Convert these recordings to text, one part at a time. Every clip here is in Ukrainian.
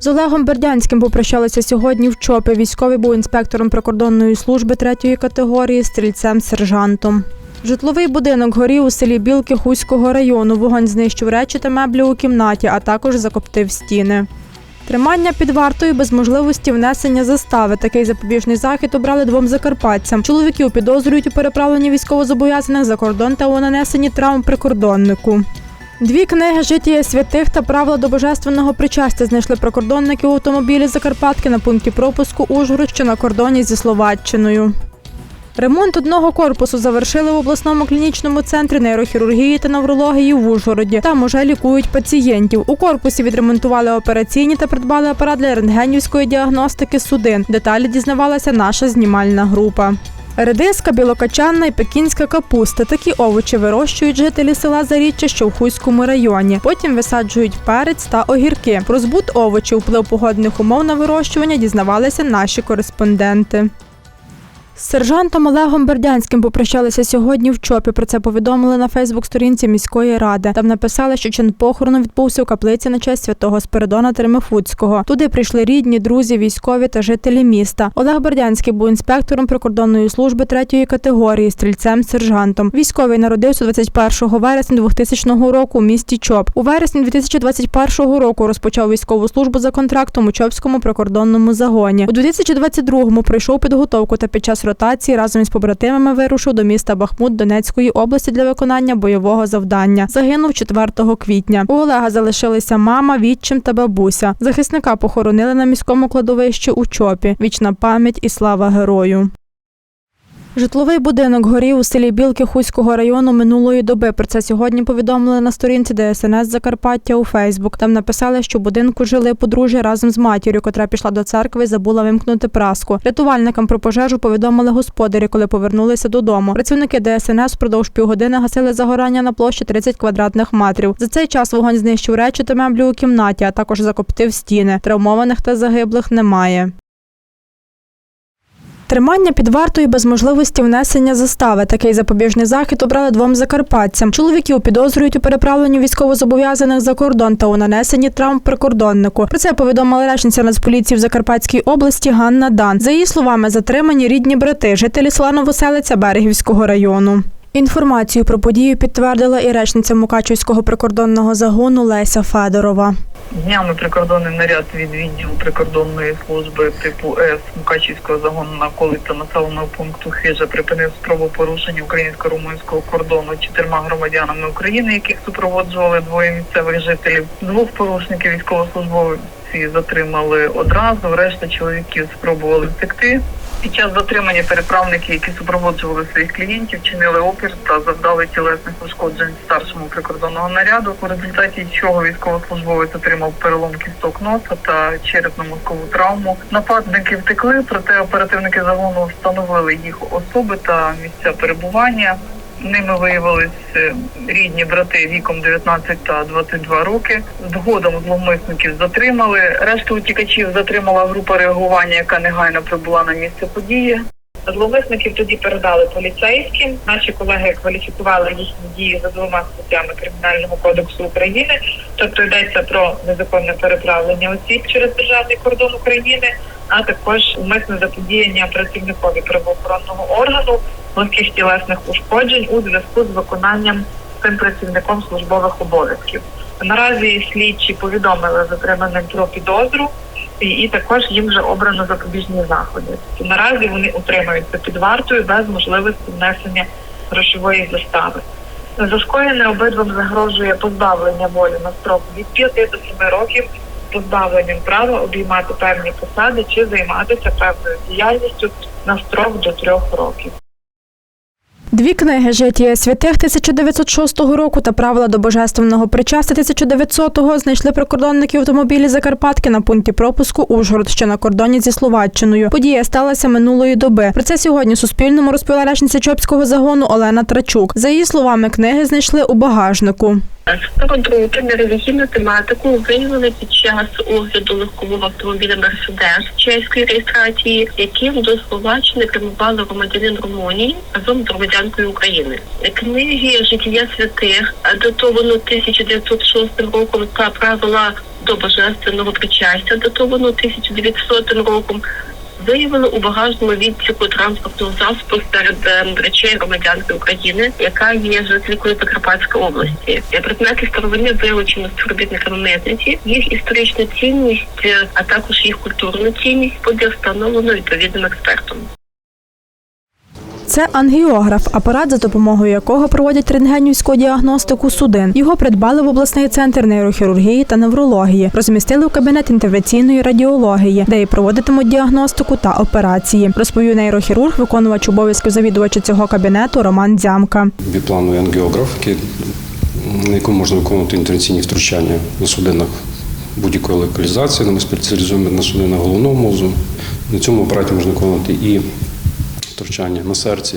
З Олегом Бердянським попрощалися сьогодні в ЧОПі. Військовий був інспектором прикордонної служби третьої категорії, стрільцем-сержантом. Житловий будинок горів у селі Білки Хуського району. Вогонь знищив речі та меблі у кімнаті, а також закоптив стіни. Тримання під вартою без можливості внесення застави. Такий запобіжний захід обрали двом закарпатцям. Чоловіків підозрюють у переправленні військовозобов'язаних за кордон та у нанесенні травм прикордоннику. Дві книги життя святих та правила до божественного причастя знайшли прикордонники у автомобілі Закарпатки на пункті пропуску Ужгород, що на кордоні зі Словаччиною. Ремонт одного корпусу завершили в обласному клінічному центрі нейрохірургії та неврології в Ужгороді. Там уже лікують пацієнтів. У корпусі відремонтували операційні та придбали апарат для рентгенівської діагностики судин. Деталі дізнавалася наша знімальна група. Редиска, білокачанна і пекінська капуста. Такі овочі вирощують жителі села Заріччя, що в Хуйському районі. Потім висаджують перець та огірки. Про збут овочів, вплив погодних умов на вирощування дізнавалися наші кореспонденти. З сержантом Олегом Бердянським попрощалися сьогодні в ЧОПі. Про це повідомили на Фейсбук-сторінці міської ради. Там написали, що чин похорону відбувся у каплиці на честь святого Спиридона Теремифуцького. Туди прийшли рідні, друзі, військові та жителі міста. Олег Бердянський був інспектором прикордонної служби третьої категорії, стрільцем, сержантом. Військовий народився 21 вересня 2000 року у місті ЧОП. У вересні 2021 року розпочав військову службу за контрактом у Чопському прикордонному загоні. У 2022-му пройшов підготовку та під час ротації разом із побратимами вирушив до міста Бахмут Донецької області для виконання бойового завдання. Загинув 4 квітня. У Олега залишилися мама, відчим та бабуся. Захисника похоронили на міському кладовищі у Чопі. Вічна пам'ять і слава герою. Житловий будинок горів у селі Білки Хуського району минулої доби. Про це сьогодні повідомили на сторінці ДСНС Закарпаття у Фейсбук. Там написали, що в будинку жили подружжя разом з матір'ю, котра пішла до церкви і забула вимкнути праску. Рятувальникам про пожежу повідомили господарі, коли повернулися додому. Працівники ДСНС впродовж півгодини гасили загорання на площі 30 квадратних метрів. За цей час вогонь знищив речі та меблі у кімнаті, а також закоптив стіни. Травмованих та загиблих немає. Тримання під вартою без можливості внесення застави. Такий запобіжний захід обрали двом закарпатцям. Чоловіків підозрюють у переправленні військовозобов'язаних за кордон та у нанесенні травм прикордоннику. Про це повідомила речниця Нацполіції в Закарпатській області Ганна Дан. За її словами, затримані рідні брати, жителі села Новоселиця Берегівського району. Інформацію про подію підтвердила і речниця Мукачівського прикордонного загону Леся Федорова. Днями прикордонний наряд від відділу прикордонної служби типу С Мукачівського загону на околиця населеного пункту Хижа припинив спробу порушення українсько-румунського кордону чотирма громадянами України, яких супроводжували двоє місцевих жителів. Двох порушників військовослужбовці затримали одразу. Решта чоловіків спробували втекти. Під час затримання переправники, які супроводжували своїх клієнтів, чинили опір та завдали тілесних ушкоджень старшому прикордонного наряду. У результаті чого військовослужбовець отримав перелом кісток носа та черепно-мозкову травму. Нападники втекли, проте оперативники загону встановили їх особи та місця перебування. Ними виявились е, рідні брати віком 19 та 22 роки. Згодом зловмисників затримали. Решту утікачів затримала група реагування, яка негайно прибула на місце події. Зловмисників тоді передали поліцейським. Наші колеги кваліфікували їхні дії за двома статтями Кримінального кодексу України. Тобто йдеться про незаконне переправлення осіб через державний кордон України, а також умисне заподіяння працівникові правоохоронного органу легких тілесних ушкоджень у зв'язку з виконанням цим працівником службових обов'язків. Наразі слідчі повідомили затриманим про підозру. І, і також їм вже обрано запобіжні заходи. Наразі вони утримуються під вартою без можливості внесення грошової застави. За скоєне обидвом загрожує позбавлення волі на строк від 5 до 7 років позбавленням права обіймати певні посади чи займатися певною діяльністю на строк до 3 років. Дві книги життя святих 1906 року та правила до божественного причастя 1900-го знайшли прикордонники автомобілі Закарпатки на пункті пропуску Ужгород, що на кордоні зі Словаччиною. Подія сталася минулої доби. Про це сьогодні Суспільному розповіла речниця Чопського загону Олена Трачук. За її словами, книги знайшли у багажнику. Стародруки на релігійну тематику виявили під час огляду легкового автомобіля Мерседес чеської реєстрації, яким до Словаччини прямували громадянин Румунії разом з громадянкою України. Книги життя святих датовано 1906 роком та правила до божественного причастя датовано 1900 роком. Виявили у багажному відсіку транспортного засобу серед ем, речей громадянки України, яка є жителькою Закарпатської області. Е, Предмети старовини вилучено співробітниками митниці. Їх історична цінність, е, а також їх культурну цінність буде встановлено відповідним експертом. Це ангіограф, апарат, за допомогою якого проводять рентгенівську діагностику судин. Його придбали в обласний центр нейрохірургії та неврології, розмістили в кабінет інтервенційної радіології, де і проводитимуть діагностику та операції. Розповів нейрохірург, виконувач обов'язків завідувача цього кабінету Роман Дзямка. біплановий ангіограф, на якому можна виконувати інтервенційні втручання на судинах будь-якої локалізації. Ми спеціалізуємо на судинах головного мозку. На цьому апараті можна виконувати і втручання на серці,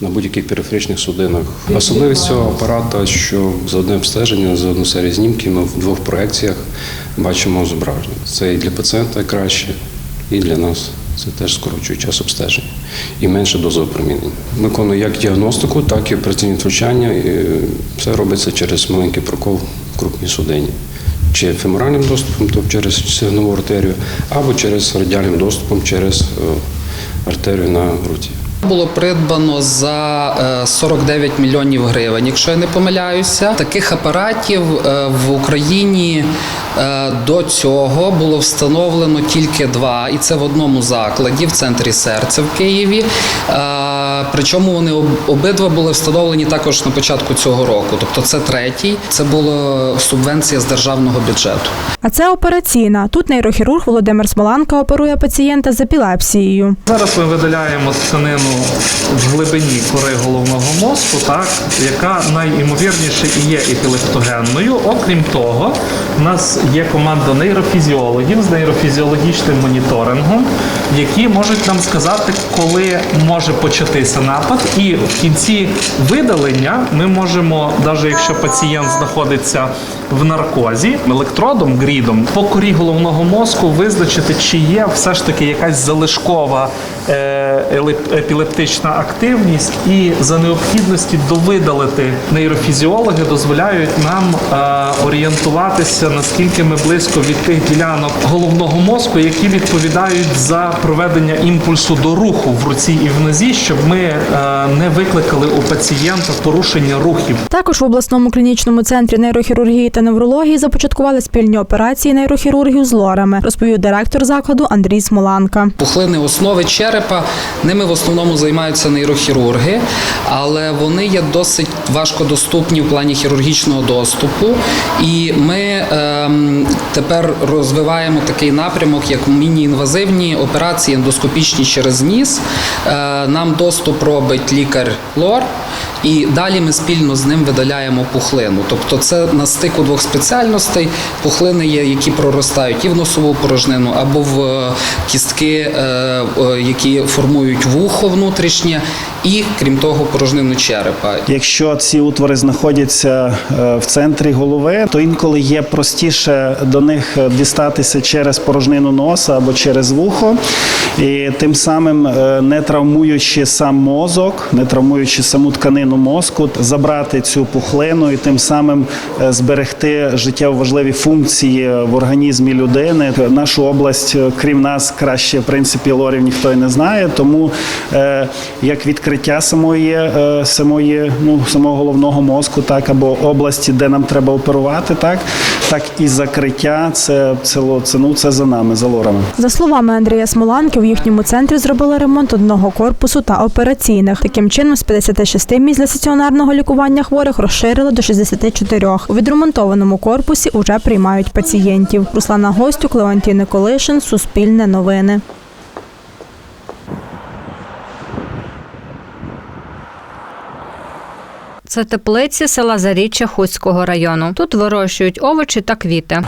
на будь-яких периферичних судинах. Особливість цього апарата, що за одне обстеження, за одну серію знімків ми в двох проекціях бачимо зображення. Це і для пацієнта краще, і для нас. Це теж скорочує час обстеження і менше доза опромінення. Виконує як діагностику, так і операційні втручання. І Це робиться через маленький прокол в крупній судині. Чи феморальним доступом, тобто через сигнову артерію, або через радіальним доступом через е, артерію на груді. Було придбано за е, 49 мільйонів гривень, якщо я не помиляюся. Таких апаратів е, в Україні е, до цього було встановлено тільки два, і це в одному закладі в центрі серця в Києві. Причому вони обидва були встановлені також на початку цього року. Тобто це третій. Це була субвенція з державного бюджету. А це операційна. Тут нейрохірург Володимир Смоланка оперує пацієнта з епілепсією. Зараз ми видаляємо тканину в глибині кори головного мозку, так, яка найімовірніше і є епілептогенною. Окрім того, в нас є команда нейрофізіологів з нейрофізіологічним моніторингом, які можуть нам сказати, коли може початися напад. І в кінці видалення ми можемо, навіть якщо пацієнт знаходиться в наркозі, електродом, грідом, по корі головного мозку визначити, чи є все ж таки якась залишкова епілептична активність, і за необхідності довидалити нейрофізіологи дозволяють нам е, орієнтуватися наскільки ми близько від тих ділянок головного мозку, які відповідають за проведення імпульсу до руху в руці і в нозі, щоб ми е, не викликали у пацієнта порушення рухів. Також в обласному клінічному центрі нейрохірургії та неврології започаткували спільні операції нейрохірургів з лорами, розповів директор закладу Андрій Смоланка. Пухлини основи черепа, ними в основному займаються нейрохірурги, але вони є досить важкодоступні в плані хірургічного доступу. І ми ем, тепер розвиваємо такий напрямок, як міні-інвазивні операції ендоскопічні через ніс. Е, нам доступ робить лікар лор. І далі ми спільно з ним видаляємо пухлину. Тобто це на стику двох спеціальностей. Пухлини є, які проростають і в носову порожнину, або в е, кістки, е, е, які формують вухо внутрішнє, і крім того, порожнину черепа. Якщо ці утвори знаходяться в центрі голови, то інколи є простіше до них дістатися через порожнину носа або через вухо, і тим самим не травмуючи сам мозок, не травмуючи саму тканину мозку, забрати цю пухлину і тим самим е, зберегти життєво важливі функції в організмі людини. Нашу область, е, крім нас, краще в принципі лорів ніхто і не знає. Тому е, як відкриття самої, е, самої ну, самого головного мозку, так або області, де нам треба оперувати, так, так і закриття це, це, це, ну, це за нами, за лорами. За словами Андрія Смоланки, в їхньому центрі зробили ремонт одного корпусу та операційних. Таким чином, з 56 місць для стаціонарного лікування хворих розширили до 64. У відремонтованому корпусі уже приймають пацієнтів. Руслана Гостюк, Леонтій Николишин, Суспільне новини. Це теплиці села Заріччя Хуцького району. Тут вирощують овочі та квіти.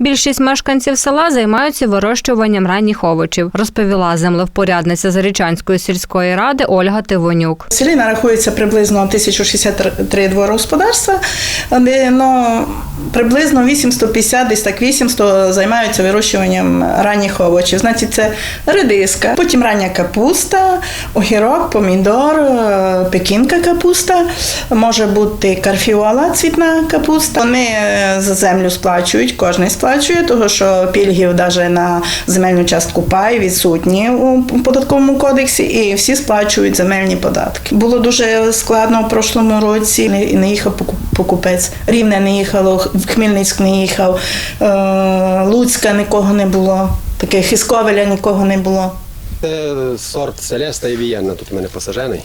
Більшість мешканців села займаються вирощуванням ранніх овочів, розповіла землевпорядниця Зарічанської сільської ради Ольга Тивонюк. В селі нарахується приблизно 1063 дворогосподарства, де ну, приблизно 850, десь так 800 займаються вирощуванням ранніх овочів. Значить, це редиска, потім рання капуста, огірок, помідор, е, пекінка капуста, може бути карфіола, цвітна капуста. Вони е, за землю сплачують, кожен сплачує, тому що пільгів навіть на земельну частку пай відсутні у податковому кодексі, і всі сплачують земельні податки. Було дуже складно в прошлому році. Не, їхав покупець. Рівне не їхало, в Хмельницьк не їхав, е, Луцька нікого не було. Таке Хисковеля нікого не було. Це сорт Селеста і Вієнна, тут у мене посажений.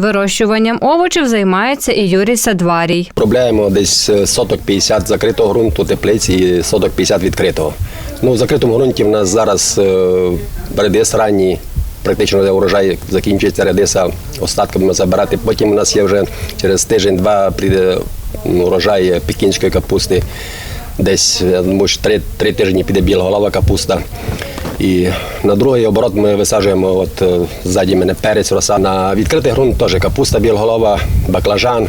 Вирощуванням овочів займається і Юрій Садварій. Проблема десь е, соток 50 закритого ґрунту, теплиці і соток 50 відкритого. Ну, в закритому ґрунті в нас зараз е, редис ранній, практично вже урожай закінчується редиса, остатки будемо забирати. Потім у нас є вже через тиждень-два прийде урожай пекінської капусти. Десь я думаю, що три, три тижні піде білоголова капуста. І на другий оборот ми висаджуємо от е, ззаді мене перець, роса. На відкритий ґрунт теж капуста білоголова, баклажан.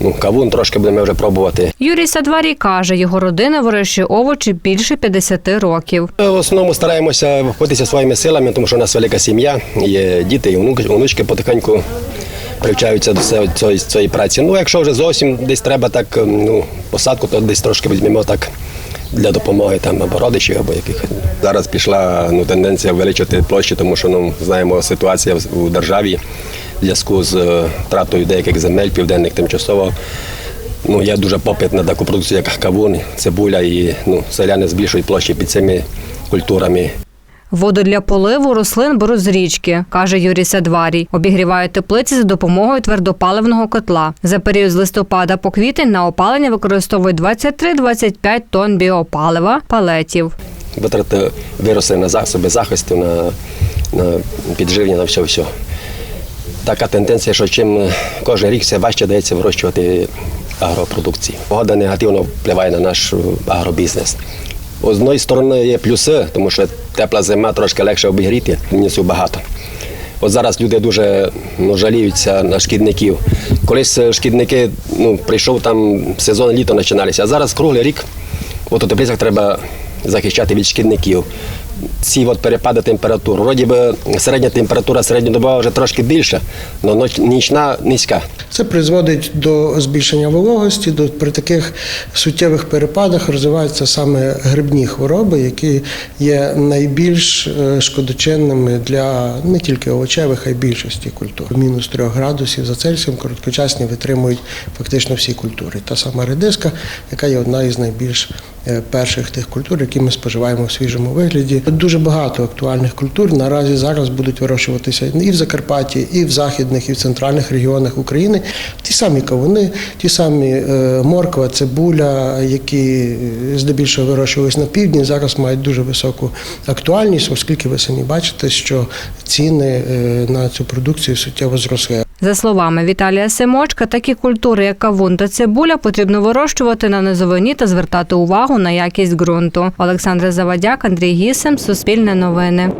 Ну, кавун трошки будемо вже пробувати. Юрій Садварій каже, його родина вирощує овочі більше 50 років. В основному стараємося входитися своїми силами, тому що у нас велика сім'я, є діти і онучки потихеньку привчаються до цієї, цієї праці. Ну, якщо вже зовсім десь треба так, ну, посадку, то десь трошки візьмемо так для допомоги там або родичів, або яких. Зараз пішла ну, тенденція величити площі, тому що ну, знаємо ситуація у державі в зв'язку з е, втратою деяких земель південних тимчасово. Ну, є дуже попит на таку продукцію, як кавун, цибуля, і ну, селяни збільшують площі під цими культурами. Воду для поливу рослин беруть з річки, каже Юрій Садварій. Обігрівають теплиці за допомогою твердопаливного котла. За період з листопада по квітень на опалення використовують 23-25 тонн біопалива палетів. Витрати виросли на засоби захисту, на, на підживлення, на все, все. Така тенденція, що чим кожен рік все важче дається вирощувати агропродукції. Погода негативно впливає на наш е, З однієї сторони є плюси, тому що тепла зима трошки легше обігріти, мінусів багато. От зараз люди дуже ну, жаліються на шкідників. Колись е, шкідники, ну, прийшов там сезон літо починалися, а зараз круглий рік от у теплицях треба захищати від шкідників. Ці от перепади температур. Вроді би середня температура середньодобова вже трошки більша, але нічна низька. Це призводить до збільшення вологості. До при таких суттєвих перепадах розвиваються саме грибні хвороби, які є найбільш е, шкодочинними для не тільки овочевих, а й більшості культур. Мінус 3 градусів за Цельсієм короткочасні витримують фактично всі культури. Та сама редиска, яка є одна із найбільш перших тих культур, які ми споживаємо в свіжому вигляді. Дуже багато актуальних культур наразі зараз будуть вирощуватися і в Закарпатті, і в західних, і в центральних регіонах України. Ті самі кавуни, ті самі е, морква, цибуля, які е, здебільшого вирощувались на півдні, зараз мають дуже високу актуальність, оскільки ви самі бачите, що ціни е, на цю продукцію суттєво зросли. За словами Віталія Семочка, такі культури, як кавун та цибуля, потрібно вирощувати на низовині та звертати увагу на якість ґрунту. Олександра Завадяк, Андрій Гісем, Суспільне новини.